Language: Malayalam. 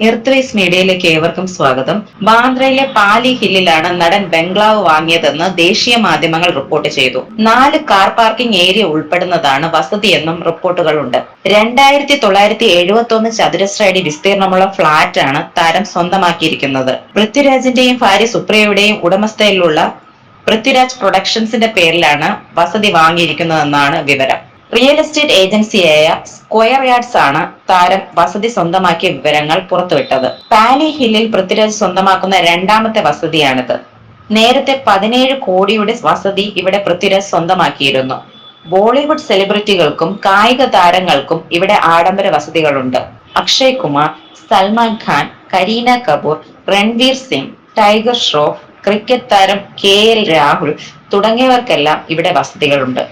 എർത്ത്വേസ് മീഡിയയിലേക്ക് ഏവർക്കും സ്വാഗതം. ബാന്ദ്രയിലെ പാലി ഹില്ലിലാണ് നടൻ ബംഗ്ലാവ് വാങ്ങിയതെന്ന് ദേശീയ മാധ്യമങ്ങൾ റിപ്പോർട്ട് ചെയ്തു. നാല് കാർ പാർക്കിംഗ് ഏരിയ ഉൾപ്പെടുന്നതാണ് വസതിയെന്നും റിപ്പോർട്ടുകളുണ്ട്. രണ്ടായിരത്തി തൊള്ളായിരത്തി എഴുപത്തി ഒന്ന് ചതുരശ്ര അടി വിസ്തീർണമുള്ള ഫ്ളാറ്റാണ് താരം സ്വന്തമാക്കിയിരിക്കുന്നത്. പൃഥ്വിരാജിന്റെയും ഭാര്യ സുപ്രിയയുടെയും ഉടമസ്ഥയിലുള്ള പൃഥ്വിരാജ് പ്രൊഡക്ഷൻസിന്റെ പേരിലാണ് വസതി വാങ്ങിയിരിക്കുന്നതെന്നാണ് വിവരം. റിയൽ എസ്റ്റേറ്റ് ഏജൻസിയായ സ്ക്വയർ യാർഡ്സ് ആണ് താരം വസതി സ്വന്തമാക്കിയ വിവരങ്ങൾ പുറത്തുവിട്ടത്. പാലി ഹില്ലിൽ പൃഥ്വിരാജ് സ്വന്തമാക്കുന്ന രണ്ടാമത്തെ വസതിയാണിത്. നേരത്തെ പതിനേഴ് കോടിയുടെ വസതി ഇവിടെ പൃഥ്വിരാജ് സ്വന്തമാക്കിയിരുന്നു. ബോളിവുഡ് സെലിബ്രിറ്റികൾക്കും കായിക താരങ്ങൾക്കും ഇവിടെ ആഡംബര വസതികളുണ്ട്. അക്ഷയ് കുമാർ സൽമാൻ ഖാൻ കരീന കപൂർ രൺവീർ സിംഗ് ടൈഗർ ഷ്രോഫ് ക്രിക്കറ്റ് താരം കെ എൽ രാഹുൽ തുടങ്ങിയവർക്കെല്ലാം ഇവിടെ വസതികളുണ്ട്.